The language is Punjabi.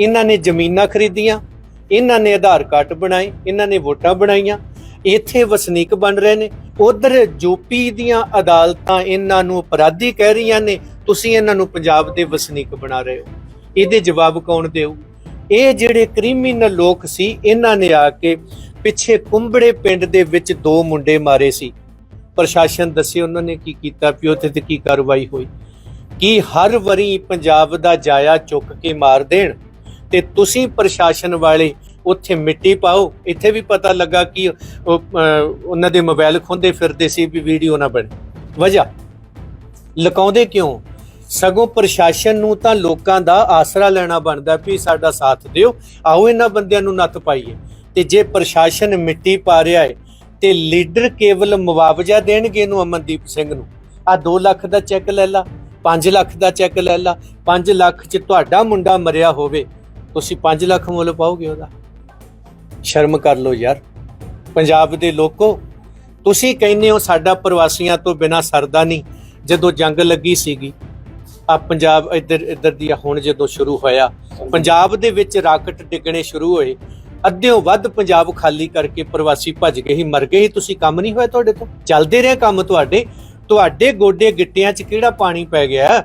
ਇਹਨਾਂ ਨੇ ਜ਼ਮੀਨਾਂ ਖਰੀਦੀਆਂ, ਇਹਨਾਂ ਨੇ ਆਧਾਰ ਕਾਰਡ ਬਣਾਏ, ਇਹਨਾਂ ਨੇ ਵੋਟਾਂ ਬਣਾਈਆਂ, ਇੱਥੇ ਵਸਨੀਕ ਬਣ ਰਹੇ ਨੇ। ਉਧਰ ਯੂਪੀ ਦੀਆਂ ਅਦਾਲਤਾਂ ਇਹਨਾਂ ਨੂੰ ਅਪਰਾਧੀ ਕਹਿ ਰਹੀਆਂ ਨੇ, ਤੁਸੀਂ ਇਹਨਾਂ ਨੂੰ ਪੰਜਾਬ ਦੇ ਵਸਨੀਕ ਬਣਾ ਰਹੇ ਹੋ। ਇਹਦੇ ਜਵਾਬ ਕੌਣ ਦੇਊ? ਇਹ ਜਿਹੜੇ ਕ੍ਰਿਮੀਨਲ ਲੋਕ ਸੀ, ਇਹਨਾਂ ਨੇ ਆ ਕੇ ਪਿੱਛੇ ਕੁੰਬੜੇ ਪਿੰਡ ਦੇ ਵਿੱਚ ਦੋ ਮੁੰਡੇ ਮਾਰੇ ਸੀ। ਪ੍ਰਸ਼ਾਸਨ ਦੱਸੇ ਉਹਨਾਂ ਨੇ ਕੀ ਕੀਤਾ ਪਿਓ ਤੇ ਤੇ ਕੀ ਕਾਰਵਾਈ ਹੋਈ। ਕੀ ਹਰ ਵਾਰੀ ਪੰਜਾਬ ਦਾ ਜਾਇਆ ਚੁੱਕ ਕੇ ਮਾਰ ਦੇਣ? ਤੇ ਤੁਸੀਂ ਪ੍ਰਸ਼ਾਸਨ ਵਾਲੇ ਉੱਥੇ ਮਿੱਟੀ ਪਾਓ। ਇੱਥੇ ਵੀ ਪਤਾ ਲੱਗਾ ਕਿ ਉਹਨਾਂ ਦੇ ਮੋਬਾਈਲ ਖੁੰਦੇ ਫਿਰਦੇ ਸੀ ਵੀ ਵੀਡੀਓ ਨਾ ਬਣੇ। ਵਜ੍ਹਾ? ਲਕਾਉਂਦੇ ਕਿਉਂ? ਸਗੋਂ ਪ੍ਰਸ਼ਾਸਨ ਨੂੰ ਤਾਂ ਲੋਕਾਂ ਦਾ ਆਸਰਾ ਲੈਣਾ ਬਣਦਾ ਵੀ ਸਾਡਾ ਸਾਥ ਦਿਓ। ਆਓ ਇਹਨਾਂ ਬੰਦਿਆਂ ਨੂੰ ਨੱਥ ਪਾਈਏ। ਤੇ ਜੇ ਪ੍ਰਸ਼ਾਸਨ ਮਿੱਟੀ ਪਾ ਰਿਹਾ ਹੈ ਤੇ ਲੀਡਰ ਕੇਵਲ ਮੁਆਵਜ਼ਾ ਦੇਣਗੇ ਇਹਨੂੰ ਅਮਨਦੀਪ ਸਿੰਘ ਨੂੰ। ਆ 2 ਲੱਖ ਦਾ ਚੈੱਕ ਲੈ ਲਾ 5 ਲੱਖ ਦਾ ਚੈੱਕ ਲੈ ਲਾ 5 ਲੱਖ ਚ ਤੁਹਾਡਾ ਮੁੰਡਾ ਮਰਿਆ ਹੋਵੇ। ਤੁਸੀਂ 5 ਲੱਖ ਮੁੱਲ ਪਾਓਗੇ ਉਹਦਾ। ਸ਼ਰਮ ਕਰ ਲਓ ਯਾਰ। ਪੰਜਾਬ ਦੇ ਲੋਕੋ, ਤੁਸੀਂ ਕਹਿੰਦੇ ਹੋ ਸਾਡਾ ਪ੍ਰਵਾਸੀਆਂ ਤੋਂ ਬਿਨਾ ਸਰਦਾ ਨਹੀਂ। ਜਦੋਂ ਜੰਗ ਲੱਗੀ ਸੀਗੀ ਆ ਪੰਜਾਬ ਇੱਧਰ ਇੱਧਰ ਦੀ ਹੁਣ ਜਦੋਂ ਸ਼ੁਰੂ ਹੋਇਆ, ਪੰਜਾਬ ਦੇ ਵਿੱਚ ਰਾਕਟ ਡਿੱਗਣੇ ਸ਼ੁਰੂ ਹੋਏ। ਅੱਧਿਓਂ ਵੱਧ ਪੰਜਾਬ ਖਾਲੀ ਕਰਕੇ ਪ੍ਰਵਾਸੀ ਭੱਜ ਗਏ ਹੀ ਮਰ ਗਏ ਹੀ ਤੁਸੀਂ ਕੰਮ ਨਹੀਂ ਹੋਇਆ ਤੁਹਾਡੇ ਤੋਂ? ਚੱਲਦੇ ਰਹੇ ਕੰਮ ਤੁਹਾਡੇ। ਤੁਹਾਡੇ ਗੋਡੇ ਗਿੱਟਿਆਂ 'ਚ ਕਿਹੜਾ ਪਾਣੀ ਪੈ ਗਿਆ?